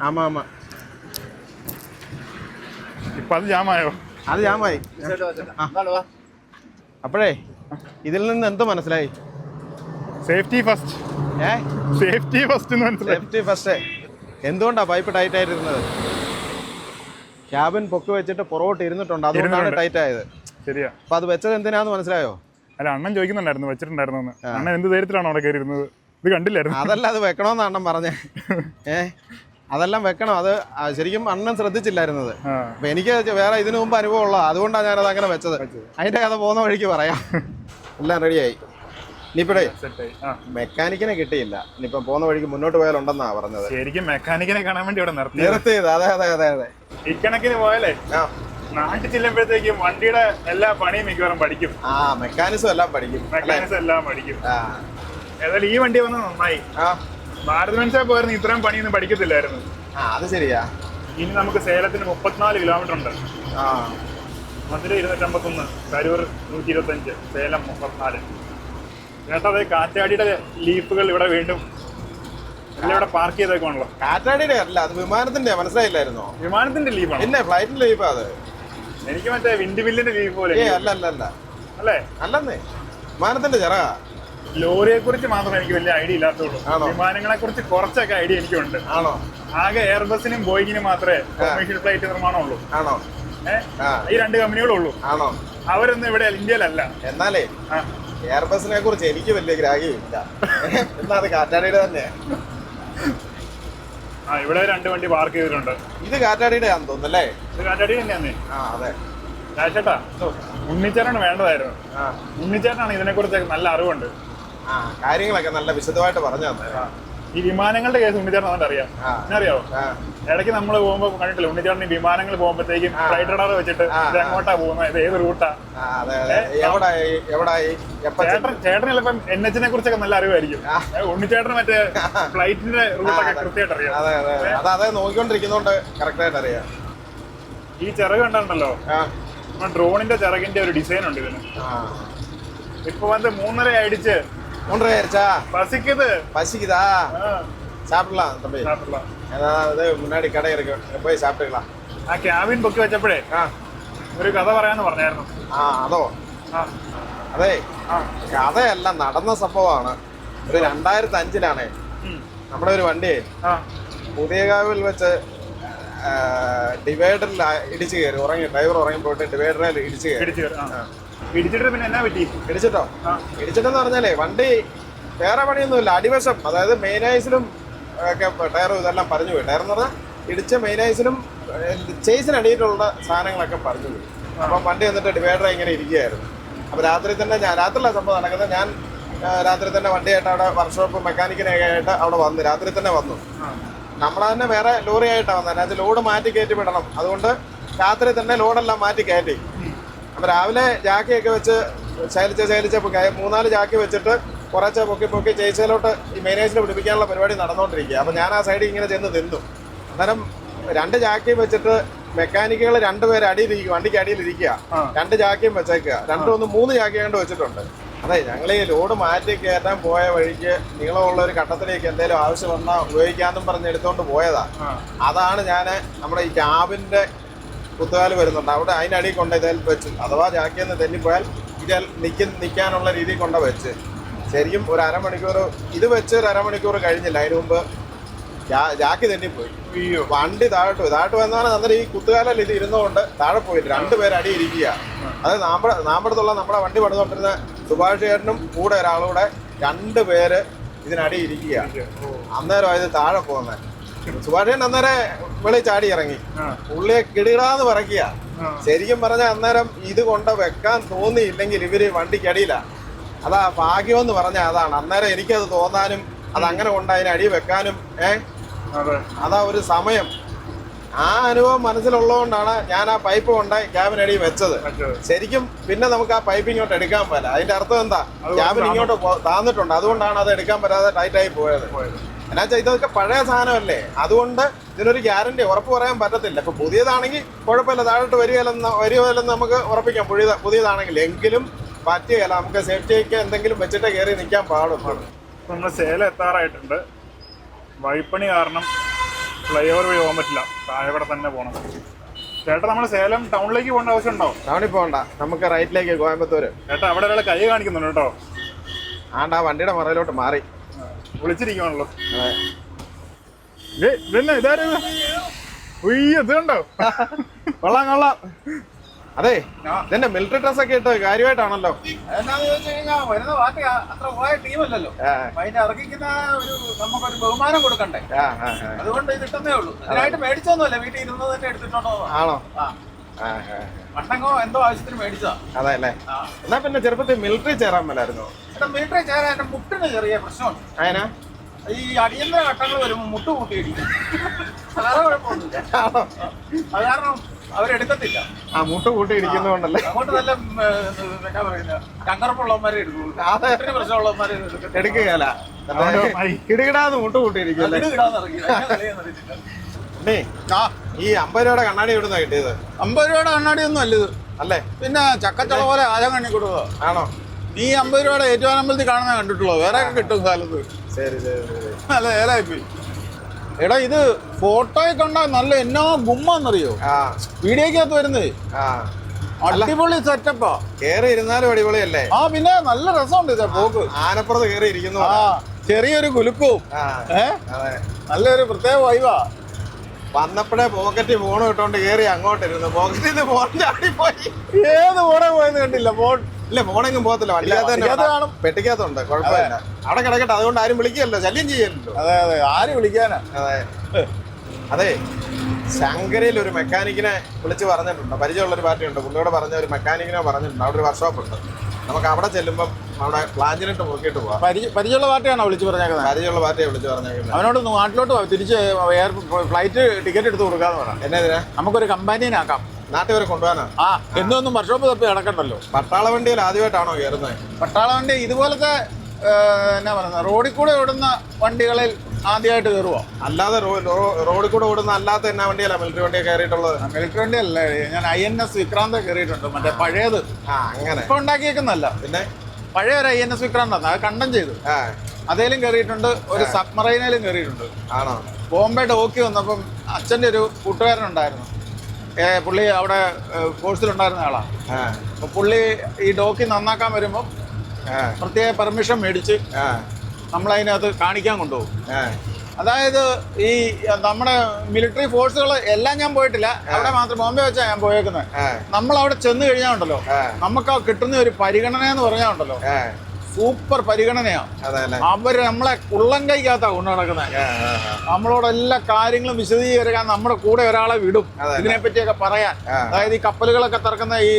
ആമാ ആമാ. ഇപ്പം അത് ജാമായോ? അത് ജാമായി. അപ്പോഴേ ഇതിൽ നിന്ന് എന്ത് മനസ്സിലായി? സേഫ്റ്റി ഫസ്റ്റ് ഏ? സേഫ്റ്റി ഫസ്റ്റ് എന്ന് മനസ്സിലായി. സേഫ്റ്റി ഫസ്റ്റ് എന്തുകൊണ്ടാ പൈപ്പ് ടൈറ്റ് ആയിട്ടിരുന്നത്? ക്യാബിൻ പൊക്കി വെച്ചിട്ട് പുറകോട്ട് ഇരുന്നിട്ടുണ്ട്. അതുകൊണ്ടാണ്. ടൈറ്റ് ആയത്. ശരിയാ. അപ്പൊ അത് വെച്ചത് എന്തിനാന്ന് മനസ്സിലായോ? അല്ല അണ്ണൻ ചോദിക്കുന്നുണ്ടായിരുന്നു വെച്ചിട്ടുണ്ടായിരുന്നു അണ്ണൻ എന്ത് ധൈര്യത്തിലാണ് അവിടെ കയറി ഇരുന്നത് ഇത് കണ്ടില്ലായിരുന്നു. അതല്ല അത് വെക്കണമെന്ന് അണ്ണൻ പറഞ്ഞേ. ഏ? അതെല്ലാം വെക്കണം. അത് ശരിക്കും അണ്ണൻ ശ്രദ്ധിച്ചില്ലായിരുന്നത്. അപ്പൊ എനിക്ക് വേറെ ഇതിനു മുമ്പ് അനുഭവം ഉള്ള അതുകൊണ്ടാണ് ഞാനത് അങ്ങനെ വെച്ചത്. അതിന്റെ കഥ പോകുന്ന വഴിക്ക് പറയാം. എല്ലാം റെഡിയായി ഇനിയിപ്പോഴേ മെക്കാനിക്കിനെ കിട്ടിയില്ല. ഇനിയിപ്പം പോകുന്ന വഴിക്ക് മുന്നോട്ട് പോയാൽ ഉണ്ടെന്നാ പറഞ്ഞത്. ശരിക്കും മെക്കാനിക്കിനെ കാണാൻ വേണ്ടി ഇവിടെ നിർത്തി നിർത്തിയത്. അതെ അതെ അതെ അതെ. ഇക്കണക്കിന് പോയാലേ നാട്ടിൽ ചെല്ലുമ്പോഴത്തേക്കും വണ്ടിയുടെ എല്ലാ പണിയും മിക്കവാറും പഠിക്കും. ആ മെക്കാനിസം എല്ലാം പഠിക്കും. മെക്കാനിസം എല്ലാം പഠിക്കും. ഏതായാലും ഈ വണ്ടി വന്നാൽ നന്നായി. ആ. ഭാരത് മനസ്സിലാ പോയിരുന്നു ഇത്രയും പണിയൊന്നും പഠിക്കത്തില്ലായിരുന്നു. ആ അത് ശരിയാ. ഇനി നമുക്ക് സേലത്തിന് മുപ്പത്തിനാല് കിലോമീറ്റർ ഉണ്ട്. ആ. മധുര ഇരുന്നൂറ്റമ്പത്തൊന്ന് കരൂർ നൂറ്റി ഇരുപത്തഞ്ച് സേലം മുപ്പത്തിനാല്. ചേട്ടാ അതെ കാറ്റാടിയുടെ ലീഫുകൾ ഇവിടെ വീണ്ടും എല്ലാം ഇവിടെ പാർക്ക് ചെയ്തേക്കാണല്ലോ കാറ്റാടിയുടെ അല്ല അത് വിമാനത്തിന്റെ മനസ്സിലായില്ലായിരുന്നോ? വിമാനത്തിന്റെ ലീഫാണ് പിന്നെ ഫ്ലൈറ്റിന്റെ ലീപ്പാ അത്. എനിക്ക് മറ്റേ വിൻഡ് വില്ലിന്റെ ലീഫ് പോലെ അല്ല അല്ല അല്ല അല്ലേ? അല്ലെന്നേ വിമാനത്തിന്റെ ചിറകാ. ലോറിയെ കുറിച്ച് മാത്രം എനിക്ക് വലിയ ഐഡിയ ഇല്ലാത്തുള്ളൂ വിമാനങ്ങളെ കുറിച്ച് കുറച്ചൊക്കെ ഐഡിയ എനിക്കുണ്ട്. ആണോ? ആകെ എയർബസിനും ബോയിങ്ങിനും മാത്രമേ കൊമേഴ്ഷ്യൽ ഫ്ലൈറ്റ് നിർമ്മാണമുള്ളൂ. ആണോ? ഈ രണ്ട് കമ്പനികളുള്ളൂ. ആണോ? അവരൊന്നും ഇവിടെ ഇന്ത്യയിലല്ല. എന്നാലേ എയർബസിനെ കുറിച്ച് എനിക്ക് വലിയ ഗ്രാഹ്യമില്ല. എന്നാ അത് കാറ്റാടിയുടെ തന്നെ. ആ ഇവിടെ രണ്ട് വണ്ടി പാർക്ക് ചെയ്തിട്ടുണ്ട്. ഇത് കാറ്റാടിയുടെ ആണെന്ന് തോന്നുന്നല്ലേ? ഇത് കാറ്റാടി തന്നെയാന്നേ. ആ അതെ. രാജേട്ടാ ഉണ്ണിച്ചേട്ടനാണ് വേണ്ടതായിരുന്നു. ഉണ്ണിച്ചേരനാണ് ഇതിനെ ഇതിനെക്കുറിച്ച് നല്ല അറിവുണ്ട്. കാര്യങ്ങളൊക്കെ നല്ല വിശദമായിട്ട് പറഞ്ഞു തന്നെ ഈ വിമാനങ്ങളുടെ കേസ് ഉണ്ണിച്ചേട്ടൻ അതുകൊണ്ട് അറിയാം. ആ ഇടയ്ക്ക് നമ്മൾ പോകുമ്പോൾ കണ്ടിട്ടില്ല ഉണ്ണിച്ചേട്ടൻ ഈ വിമാനങ്ങൾ പോകുമ്പോഴത്തേക്കും ഫ്ലൈറ്റ് റഡാർ വെച്ചിട്ട് ഇത് എങ്ങോട്ടാ പോകുന്നത് ഇത് ഏത് റൂട്ടാ? ചേട്ടൻ ചേട്ടൻ ചിലപ്പം എൻ എച്ചിനെ കുറിച്ചൊക്കെ നല്ല അറിവായിരിക്കും. ഉണ്ണിച്ചേട്ടൻ മറ്റേ ഫ്ലൈറ്റിന്റെ റൂട്ടൊക്കെ കൃത്യമായിട്ട് അറിയാം. അതെ നോക്കിക്കൊണ്ടിരിക്കുന്നോണ്ട് കറക്റ്റായിട്ട് അറിയാം. ഈ ചിറക് കണ്ടിട്ടുണ്ടല്ലോ നമ്മുടെ ഡ്രോണിന്റെ ചിറകിന്റെ ഒരു ഡിസൈൻ ഉണ്ട് ഇതിന്. ഇപ്പൊ വന്ന് മൂന്നര അടിച്ച് ஒன்றரை ஆயிடுச்சா பசிக்குது பசிக்குதா ஆ, சாப்பிடலாம் தம்பி சாப்பிடலாம் ஏதாவது முன்னாடி கடை இருக்கு போய் சாப்பிட்டுக்கலாம் ആ ക്യാബിൻ പൊക്കി വെച്ചപ്പോഴേ ആ ഒരു കഥ പറയാന്ന് പറഞ്ഞായിരുന്നു ആ അതോ ആ അതെ ആ കഥയല്ല നടന്ന സംഭവമാണ് ഒരു രണ്ടായിരത്തി അഞ്ചിലാണ് ഉം, നമ്മുടെ ഒരു വണ്ടി ആ പുതിയകാവിൽ വെച്ച് ഡിവൈഡറിൽ ഇടിച്ചു കയറി ഉറങ്ങി ഡ്രൈവർ ഉറങ്ങി പോയിട്ട് ഡിവൈഡറിൽ ഇടിച്ചു കയറി ഇടിച്ചു കയറി, ആ ഇടിച്ചിട്ട് പിന്നെ എന്നാ പറ്റി? ഇടിച്ചിട്ടോ ഇടിച്ചിട്ടെന്ന് പറഞ്ഞാലേ വണ്ടി വേറെ പണിയൊന്നുമില്ല അടിവശം. അതായത് മെയിനൈസിലും ഒക്കെ ടയറും ഇതെല്ലാം പറഞ്ഞു പോയി. ടയർ എന്ന് പറഞ്ഞാൽ ഇടിച്ച മെയിനൈസിലും ചേച്ചിനടിയിട്ടുള്ള സാധനങ്ങളൊക്കെ പറഞ്ഞു പോയി. അപ്പം വണ്ടി വന്നിട്ട് ഡിവൈഡർ ഇങ്ങനെ ഇരിക്കുകയായിരുന്നു. അപ്പോൾ രാത്രി തന്നെ ഞാൻ രാത്രിയിലാണ് സംഭവം നടക്കുന്നത്. ഞാൻ രാത്രി തന്നെ വണ്ടിയായിട്ട് അവിടെ വർക്ക്ഷോപ്പ് മെക്കാനിക്കിനൊക്കെ ആയിട്ട് അവിടെ വന്നു. രാത്രി തന്നെ വന്നു. നമ്മൾ തന്നെ വേറെ ലോറി ആയിട്ടാണ് വന്നത്. അതിനകത്ത് ലോഡ് മാറ്റി കയറ്റി വിടണം. അതുകൊണ്ട് രാത്രി തന്നെ ലോഡെല്ലാം മാറ്റി കയറ്റി. അപ്പൊ രാവിലെ ജാക്കിയൊക്കെ വെച്ച് ശൈലിച്ച ശൈലിച്ച മൂന്നാൽ ജാക്കി വെച്ചിട്ട് കുറച്ച് പൊക്കി പൊക്കി ചേച്ചിയിലോട്ട് ഈ മെയിനേജിൽ പിടിപ്പിക്കാനുള്ള പരിപാടി നടന്നുകൊണ്ടിരിക്കുക അപ്പൊ ഞാൻ ആ സൈഡിൽ ഇങ്ങനെ ചെന്ന് നിന്നു അന്നേരം രണ്ട് ജാക്കി വെച്ചിട്ട് മെക്കാനിക്കുകൾ രണ്ടുപേര് അടിയിലിരിക്കുക വണ്ടിക്ക് അടിയിലിരിക്കുക. രണ്ട് ജാക്കിയും വെച്ചേക്കുക. രണ്ടും ഒന്ന് മൂന്ന് ജാക്കി കണ്ട് വെച്ചിട്ടുണ്ട്. അതെ ഞങ്ങൾ ഈ ലോഡ് മാറ്റി കയറ്റാൻ പോയ വഴിക്ക് നീളമുള്ള ഒരു ഘട്ടത്തിലേക്ക് എന്തെങ്കിലും ആവശ്യം വന്നാൽ ഉപയോഗിക്കാമെന്നും പറഞ്ഞ് എടുത്തുകൊണ്ട് പോയതാ. അതാണ് ഞാൻ നമ്മുടെ ഈ ക്യാബിന്റെ കുത്തുകാൽ വരുന്നുണ്ട്. അവിടെ അതിനടിയിൽ കൊണ്ട് ഇതിൽ വെച്ച്. അഥവാ ജാക്കിയെന്ന് തെന്നിപ്പോയാൽ ഇതിൽ നിൽക്ക നിൽക്കാനുള്ള രീതിയിൽ കൊണ്ട് വെച്ച്. ശരിക്കും ഒരു അരമണിക്കൂർ ഇത് വെച്ച് ഒരു അരമണിക്കൂർ കഴിഞ്ഞില്ല. അതിന് മുമ്പ് ജാക്കി തെന്നിപ്പോയി. അയ്യോ. വണ്ടി താഴോട്ട് പോയി. താഴോട്ട് വന്നാണ് അന്നേരം ഈ കുത്തുകാലിൽ ഇത് ഇരുന്നുകൊണ്ട് താഴെ പോയില്ല രണ്ടുപേര് അടി ഇരിക്കുക. അത് നാമ്പട നാമ്പടത്തുള്ള നമ്മുടെ വണ്ടി പണിതുകൊണ്ടിരുന്ന സുഭാഷ് ചേട്ടനും കൂടെ ഒരാളൂടെ രണ്ട് പേര് ഇതിനടി ഇരിക്കുക. അന്നേരം ഇത് താഴെ പോകുന്നത്. സുഭാഷ് ചേട്ടൻ അന്നേരം വെളി ചാടി ഇറങ്ങി. പുള്ളിയെ കിടിടാന്ന് പറക്കിയ ശരിക്കും പറഞ്ഞ അന്നേരം ഇത് കൊണ്ട് വെക്കാൻ തോന്നിയില്ലെങ്കിൽ ഇവർ വണ്ടിക്കടിയില്ല അതാ ഭാഗ്യം എന്ന് പറഞ്ഞ അതാണ്. അന്നേരം എനിക്കത് തോന്നാനും അത് അങ്ങനെ കൊണ്ട് അതിന് അടി വെക്കാനും ഏ? അതാ. ഒരു സമയം. ആ അനുഭവം മനസ്സിലുള്ളതുകൊണ്ടാണ് ഞാൻ ആ പൈപ്പ് കൊണ്ട് ക്യാബിനടി വെച്ചത്. ശരിക്കും പിന്നെ നമുക്ക് ആ പൈപ്പ് ഇങ്ങോട്ട് എടുക്കാൻ പറ്റില്ല. അതിന്റെ അർത്ഥം എന്താ? ക്യാബിൻ ഇങ്ങോട്ട് താന്നിട്ടുണ്ട്. അതുകൊണ്ടാണ് അത് എടുക്കാൻ പറ്റാതെ ടൈറ്റായി പോയത്. പോയത്. എന്നാച്ചാ ഇതൊക്കെ പഴയ സാധനമല്ലേ? അതുകൊണ്ട് ഇതിനൊരു ഗ്യാരണ്ടി ഉറപ്പ് പറയാൻ പറ്റത്തില്ല. ഇപ്പൊ പുതിയതാണെങ്കിൽ കുഴപ്പമില്ല താഴോട്ട് വരികയല്ലെന്ന് വരികയല്ലെന്ന് നമുക്ക് ഉറപ്പിക്കാം. പുതിയ പുതിയതാണെങ്കിൽ എങ്കിലും പറ്റുകയല്ല നമുക്ക് സേഫ്റ്റിക്ക് എന്തെങ്കിലും വെച്ചിട്ട് കയറി നിൽക്കാൻ പാടുമാണ് നമ്മൾ സേലം എത്താറായിട്ടുണ്ട്. വഴിപ്പണി കാരണം ഫ്ലൈ ഓവർ വഴി പോകാൻ പറ്റില്ല. താഴെവിടെ തന്നെ പോകണം. ചേട്ടാ നമ്മൾ സേലം ടൗണിലേക്ക് പോകേണ്ട ആവശ്യമുണ്ടോ? ടൗണിൽ പോകണ്ട. നമുക്ക് റൈറ്റിലേക്ക് കോയമ്പത്തൂര്. ചേട്ടാ അവിടെ ഒരാൾ കൈ കാണിക്കുന്നുണ്ട് കേട്ടോ. ആണ്ടാ വണ്ടിയുടെ മറയിലോട്ട് മാറി. വിളിച്ചിരിക്കുവാണല്ലോ. അതെ. ഏ ഇതന്നെ ഇതാരും? ഉയ്യോ ഇത് കണ്ടോ? കൊള്ളാം കൊള്ളാം. അതെ ഇതെന്റെ മിലിറ്ററി ഡ്രസ് ഒക്കെ ഇട്ട് കാര്യമായിട്ടാണല്ലോ. എന്നാന്ന് ചോദിച്ചു കഴിഞ്ഞാൽ വരുന്ന പാർട്ടി അത്ര പോയ ടീമല്ലല്ലോ. ആ, അപ്പൊ അതിന്റെ ഇറക്കിക്കുന്ന ഒരു നമുക്കൊരു ബഹുമാനം കൊടുക്കണ്ടേ. അതുകൊണ്ട് ഇത് ഇട്ടുന്നേ ഉള്ളൂ. മേടിച്ചൊന്നുമല്ല വീട്ടിൽ ഇരുന്നത് തന്നെ എടുത്തിട്ടുണ്ടോ? ആണോ. എന്തോ ആവശ്യത്തിന് മേടിച്ചതാ. അതെ അല്ലേ? എന്നാ പിന്നെ ചെറുപ്പത്തിൽ മിലിറ്ററി ചേരാൻ മേലായിരുന്നു മിലിറ്ററി ചേരാൻ എന്റെ മുട്ടിന് ചെറിയ പ്രശ്നമുണ്ട്. അതിനാ ഈ അടിയന്തര ഘട്ടങ്ങൾ വരുമ്പോൾ മുട്ട് കൂട്ടിയിടിക്കും. വേറെ കുഴപ്പമൊന്നുമില്ല. അത് കാരണം അവരെടുക്കത്തില്ല ആ മുട്ട് കൂട്ടി ഇരിക്കുന്നതുകൊണ്ടല്ലേ അങ്ങോട്ട് നല്ല എന്താ ഏ, എന്നാ പറയുന്ന ചങ്കറപ്പുള്ളവന്മാരെ എടുക്കുള്ളൂ പ്രശ്നമുള്ളവന്മാരെ എടുക്കുകയല്ല. ഇടുകിടാന്ന് മുട്ട് കൂട്ടിയിരിക്കും ഉണ്ണി, ആ. ഈ അമ്പത് രൂപയുടെ കണ്ണാടി എവിടുന്നാ കിട്ടിയത്? അമ്പത് രൂപയുടെ കണ്ണാടിയൊന്നും അല്ല ഇത്. അല്ലേ? പിന്നെ ചക്കച്ചള പോലെ ആരം കണ്ണി കൊടുക്കുക ആണോ? നീ അമ്പത് രൂപയുടെ ഏറ്റുവാനമ്പലത്തിൽ കാണുന്ന കണ്ടിട്ടുള്ളൂ? വേറെ ഒക്കെ കിട്ടും കാലത്ത്. ശരി ശരി ഏലായിപ്പോയി എടാ ഇത് ഫോട്ടോയെ കണ്ട നല്ല എന്നോ ഗുമ്മറിയോ വീഡിയോക്കകത്ത് വരുന്നേ. അടിപൊളി സെറ്റപ്പാ കേറി ഇരുന്നാലും അടിപൊളിയല്ലേ? ആ പിന്നെ നല്ല രസമുണ്ട് ഇതാ പോക്ക്. ആനപ്പുറത്ത് കേറി ഇരിക്കുന്നു ആ ചെറിയൊരു കുലുക്കവും. ആ ഏ? അതെ. നല്ലൊരു പ്രത്യേക വൈവാ വന്നപ്പോഴേ പോക്കറ്റിൽ ഫോൺ ഇട്ടോണ്ട് കേറി അങ്ങോട്ടിരുന്നു. പോക്കറ്റിൽ നിന്ന് ഫോൺ പോയി ഏത് ഫോണെ പോയെന്ന് കണ്ടില്ല ഫോൺ ഇല്ല ഫോണെങ്കിലും പോകത്തില്ല. വണ്ടിക്കകത്ത് പെട്ടിക്കകത്തുണ്ട്. കുഴപ്പമില്ല. അവിടെ കിടക്കട്ടെ അതുകൊണ്ട് ആരും വിളിക്കുകയല്ലോ. ശല്യം ചെയ്യല്ലോ അതെ അതെ. ആര് വിളിക്കാനാ? അതെ. അതെ. ശങ്കരയിൽ ഒരു മെക്കാനിക്കിനെ വിളിച്ച് പറഞ്ഞിട്ടുണ്ട്. പരിചയമുള്ള ഒരു പാർട്ടി ഉണ്ട് പുള്ളിയോട് പറഞ്ഞ ഒരു മെക്കാനിക്കിനെ പറഞ്ഞിട്ടുണ്ട്. അവിടെ ഒരു വർക്ക്ഷോപ്പ് ഉണ്ട്. നമുക്ക് അവിടെ ചെല്ലുമ്പം അവിടെ പ്ലാഞ്ചിനിട്ട് നോക്കിയിട്ട് പോവാം. പരിചയ പരിചയമുള്ള പാർട്ടിയാണോ വിളിച്ചു പറഞ്ഞേക്കുന്നത്? പരിചയമുള്ള പാർട്ടിയെ വിളിച്ചു പറഞ്ഞേക്കുന്നത്. അവനോട് നാട്ടിലോട്ട് തിരിച്ച് എയർ ഫ്ലൈറ്റ് ടിക്കറ്റ് എടുത്ത് കൊടുക്കാന്ന് പറഞ്ഞാൽ എന്നെ ഇതിനെ? നമുക്കൊരു കമ്പാനിയനാക്കാം നാട്ടിൽ വരെ കൊണ്ടുപോകാനാ? ആ എന്നൊന്നും വർഷോപ്പ് തപ്പി നടക്കണ്ടല്ലോ. പട്ടാള വണ്ടിയിൽ ആദ്യമായിട്ടാണോ കയറുന്നത് പട്ടാള വണ്ടി ഇതുപോലത്തെ എന്നാ പറയുന്നത് റോഡിൽ കൂടെ ഓടുന്ന വണ്ടികളിൽ ആദ്യമായിട്ട് കയറുവോ? അല്ലാതെ റോഡിൽ കൂടെ ഓടുന്ന അല്ലാത്ത എന്നാ വണ്ടിയല്ല മിലിറ്ററി വണ്ടിയെ കയറിയിട്ടുള്ളത്? മിലിറ്ററി വണ്ടി അല്ല ഞാൻ ഐ എൻ എസ് വിക്രാന്ത കയറിയിട്ടുണ്ട് മറ്റേ പഴയത്. ആ അങ്ങനെ. ഇപ്പൊ ഉണ്ടാക്കിയേക്കുന്നല്ല പിന്നെ? പഴയ ഒരു ഐ എൻ എസ് വിക്രാന്താണ് അത് കണ്ടം ചെയ്തു. അതേലും കയറിയിട്ടുണ്ട് ഒരു സബ്മറൈനയിലും കയറിയിട്ടുണ്ട് ആണോ? ബോംബെ ഡോക്കി വന്നപ്പം അച്ഛന്റെ ഒരു കൂട്ടുകാരനുണ്ടായിരുന്നു. ഏ, പുള്ളി അവിടെ കോഴ്സിലുണ്ടായിരുന്ന ആളാണ് അപ്പൊ പുള്ളി ഈ ഡോക്കി നന്നാക്കാൻ വരുമ്പോൾ പ്രത്യേക പെർമിഷൻ മേടിച്ച് നമ്മളതിനകത്ത് കാണിക്കാൻ കൊണ്ടുപോകും. അതായത് ഈ നമ്മുടെ മിലിറ്ററി ഫോഴ്സുകൾ എല്ലാം ഞാൻ പോയിട്ടില്ല. അവിടെ മാത്രം ബോംബെ വെച്ചാണ് ഞാൻ പോയേക്കുന്നത് നമ്മൾ അവിടെ ചെന്ന് കഴിഞ്ഞാൽ ഉണ്ടല്ലോ. നമുക്ക് ആ കിട്ടുന്ന ഒരു പരിഗണന എന്ന് പറഞ്ഞാൽ ഉണ്ടല്ലോ സൂപ്പർ പരിഗണനയാ. അതെ അവർ നമ്മളെ ഉള്ളം കൈക്കകത്താ കൊണ്ടു നടക്കുന്നത് നമ്മളോട് എല്ലാ കാര്യങ്ങളും വിശദീകരിക്കാൻ നമ്മുടെ കൂടെ ഒരാളെ വിടും. ഇതിനെ പറ്റിയൊക്കെ പറയാൻ. അതായത് ഈ കപ്പലുകളൊക്കെ തറക്കുന്ന ഈ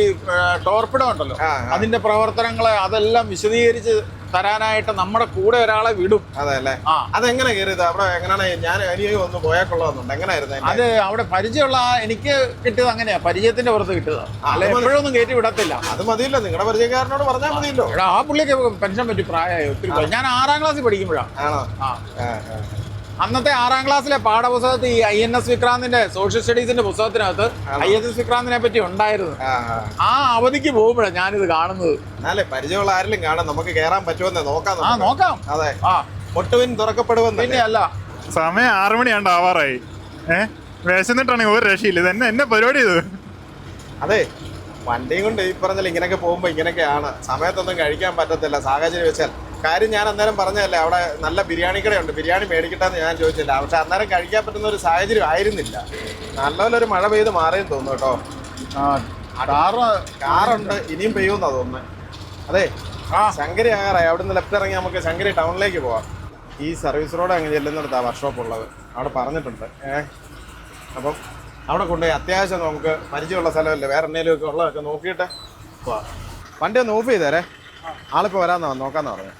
ടോർപ്പിഡോ ഉണ്ടല്ലോ. അതിന്റെ പ്രവർത്തനങ്ങളെ അതെല്ലാം വിശദീകരിച്ച് തരാനായിട്ട് നമ്മുടെ കൂടെ ഒരാളെ വിടും. അതെ അല്ലേ? ആ. അതെങ്ങനെ കയറിയത്? അവിടെ എങ്ങനെയാണ്? ഞാൻ അനിയും ഒന്ന് പോയാക്കൊള്ളാന്നുണ്ട് എങ്ങനെയായിരുന്നു? അത് അവിടെ പരിചയമുള്ള എനിക്ക് കിട്ടിയത് അങ്ങനെയാ. പരിചയത്തിന്റെ പുറത്ത് കിട്ടിയത്. എപ്പോഴൊന്നും കയറ്റി വിടത്തില്ല. അത് മതിയല്ലോ. നിങ്ങളുടെ പരിചയക്കാരനോട് പറഞ്ഞാൽ മതിയല്ലോ. ആ പുള്ളിക്ക് പെൻഷൻ പറ്റി പ്രായമായി ഒത്തിരി ഞാൻ ആറാം ക്ലാസ്സിൽ പഠിക്കുമ്പോഴാണ്. ആണോ? ആ. അന്നത്തെ ആറാം ക്ലാസ്സിലെ പാഠപുസ്തകത്തിൽ ഈ ഐ എൻ എസ് വിക്രാന്തിന്റെ സോഷ്യൽ സ്റ്റഡീസിന്റെ പുസ്തകത്തിനകത്ത് ഐ എസ് എസ് വിക്രാന്തിനെ പറ്റി ഉണ്ടായിരുന്നു. ആ അവധിക്ക് പോകുമ്പോഴാണ് ഞാനിത് കാണുന്നത്. എന്നാലേ പരിചയമുള്ള ആരെങ്കിലും കാണാം. നമുക്ക് കേറാൻ പറ്റുമെന്ന് നോക്കാം ആ നോക്കാം. അതെ. ആ. ഒട്ടുവിൻ തുറക്കപ്പെടുമെന്ന് പിന്നെ അല്ല. സമയം ആറു മണിയാണ്ട് ആവാറായി. ഏ? വിശന്നിട്ടാണെങ്കിൽ ഒരു രക്ഷയില്ല. ഇതെന്നെ എന്നെ എന്നെ പരിപാടി ഇത്. അതെ. വണ്ടിയും കൊണ്ട് ഈ പറഞ്ഞാൽ ഇങ്ങനെയൊക്കെ പോകുമ്പോൾ ഇങ്ങനെയൊക്കെയാണ്. സമയത്തൊന്നും കഴിക്കാൻ പറ്റത്തില്ല. സാഹചര്യം വെച്ചാൽ. കാര്യം ഞാൻ അന്നേരം പറഞ്ഞതല്ലേ അവിടെ നല്ല ബിരിയാണി കടയുണ്ട് ബിരിയാണി മേടിക്കട്ടെന്ന് ഞാൻ ചോദിച്ചില്ല. പക്ഷെ അന്നേരം കഴിക്കാൻ പറ്റുന്ന ഒരു സാഹചര്യം ആയിരുന്നില്ല. നല്ലപോലെ ഒരു മഴ പെയ്ത് മാറിയെന്ന് തോന്നുന്നു കേട്ടോ. കാറ് കാറുണ്ട് ഇനിയും പെയ്യുമെന്നാ തോന്നുന്നു. അതെ ആ. ശങ്കരി ആകാറായി. നിന്ന് ലെഫ്റ്റ് ഇറങ്ങി നമുക്ക് ശങ്കരി ടൗണിലേക്ക് പോവാം. ഈ സർവീസ് റോഡ് അങ്ങ് ചെല്ലുന്നിടത്താണ് വർക്ക്ഷോപ്പ് ഉള്ളത്. അവിടെ പറഞ്ഞിട്ടുണ്ട്. ഏഹ് അപ്പം അവിടെ കൊണ്ടുപോയി. അത്യാവശ്യം നമുക്ക് പരിചയമുള്ള സ്ഥലമല്ലേ? വേറെ എന്തെങ്കിലും ഒക്കെ ഉള്ളതൊക്കെ നോക്കിയിട്ട് പോവാം. വണ്ടി ഒന്ന് ഓഫ് ചെയ്തേരെ. ആളിപ്പോൾ വരാമെന്നാണ് നോക്കാമെന്ന് പറഞ്ഞു.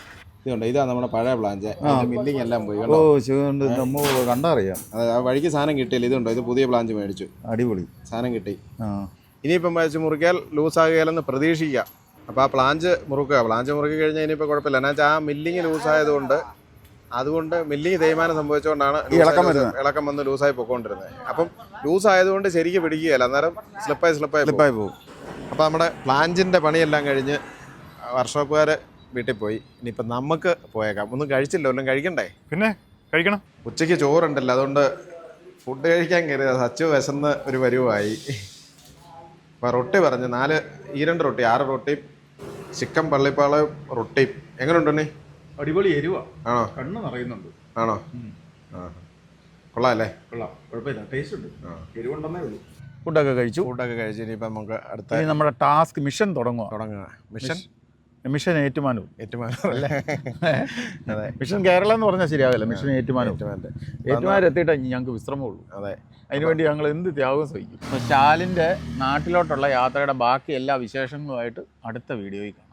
ഇതുണ്ട്. ഇതാ നമ്മുടെ പഴയ പ്ലാഞ്ച് മില്ലിങ് എല്ലാം പോയി ഓ കേട്ടോ ശിവണ്ട് നമ്മ കണ്ടറിയാം. അതെ ആ വഴിക്ക് സാധനം കിട്ടിയില്ല. ഇതുണ്ടോ? ഇത് പുതിയ പ്ലാഞ്ച് മേടിച്ചു. അടിപൊളി. സാധനം കിട്ടി. ഇനിയിപ്പം വെച്ച് മുറുക്കിയാൽ ലൂസാകുകയില്ലെന്ന് പ്രതീക്ഷിക്കാം അപ്പോൾ ആ പ്ലാഞ്ച് മുറുക്കുക. പ്ലാഞ്ച് മുറുക്കി കഴിഞ്ഞാൽ ഇനിയിപ്പോൾ കുഴപ്പമില്ല. എന്നാ വെച്ചാൽ ആ മില്ലിങ് ലൂസായതുകൊണ്ട് അതുകൊണ്ട് മില്ലിങ് തേയ്മാനം സംഭവിച്ചുകൊണ്ടാണ് ഇളക്കം വന്ന് ലൂസായി പോയിക്കൊണ്ടിരുന്നത്. അപ്പം ലൂസ് ആയതുകൊണ്ട് ശരിക്കും പിടിക്കുകയില്ല. അന്നേരം സ്ലിപ്പായി സ്ലിപ്പായി. സ്ലിപ്പായി പോകും. അപ്പോൾ നമ്മുടെ പ്ലാഞ്ചിന്റെ പണിയെല്ലാം കഴിഞ്ഞ് വർക്ക്ഷോപ്പുകാർ വീട്ടിൽ പോയി ഇനിയിപ്പം നമുക്ക് പോയേക്കാം. ഒന്നും കഴിച്ചില്ല ഒന്നും കഴിക്കണ്ടേ? പിന്നെ കഴിക്കണം. ഉച്ചയ്ക്ക് ചോറുണ്ടല്ലോ അതുകൊണ്ട് ഫുഡ് കഴിക്കാൻ കയറിയത് സച്ചു വിശന്ന് ഒരു വരുവായി. അപ്പോൾ റൊട്ടി പറഞ്ഞു നാല് ഈ രണ്ട് റൊട്ടി ആറ് റൊട്ടി ചിക്കൻ പള്ളിപ്പാൾ റൊട്ടി. എങ്ങനെ ഉണ്ണി? അടിപൊളി എരിവാ. ആണോ? കണ്ണ് നിറയുന്നുണ്ട്. ആണോ? ആ. കൊള്ളാല്ലേ? കൊള്ളാം. കുഴപ്പമില്ല. ടേസ്റ്റ് ഉണ്ട്. ആ. എരിവുണ്ടെന്നേ ഉള്ളൂ. ഫുഡൊക്കെ കഴിച്ചു. ഫുഡൊക്കെ കഴിച്ച് ഇനിയിപ്പോൾ നമുക്ക് അടുത്ത ഇനി നമ്മുടെ ടാസ്ക് മിഷൻ തുടങ്ങുക. തുടങ്ങുക മിഷൻ? മിഷൻ ഏറ്റുമാനൂർ. ഏറ്റുമാനൂർ അല്ലേ? അതെ. മിഷൻ കേരള എന്ന് പറഞ്ഞാൽ ശരിയാവില്ല. മിഷൻ ഏറ്റുമാനൂർ. ഏറ്റുമാനൂർ. എത്തിയിട്ടേ ഞങ്ങൾക്ക് വിശ്രമമുള്ളൂ. അതെ. അതിനുവേണ്ടി ഞങ്ങൾ എന്ത് ത്യാഗം സഹിക്കും. അപ്പോൾ സ്റ്റാലിന്റെ നാട്ടിലോട്ടുള്ള യാത്രയുടെ ബാക്കി എല്ലാ വിശേഷങ്ങളുമായിട്ട് അടുത്ത വീഡിയോയിൽ കാണാം.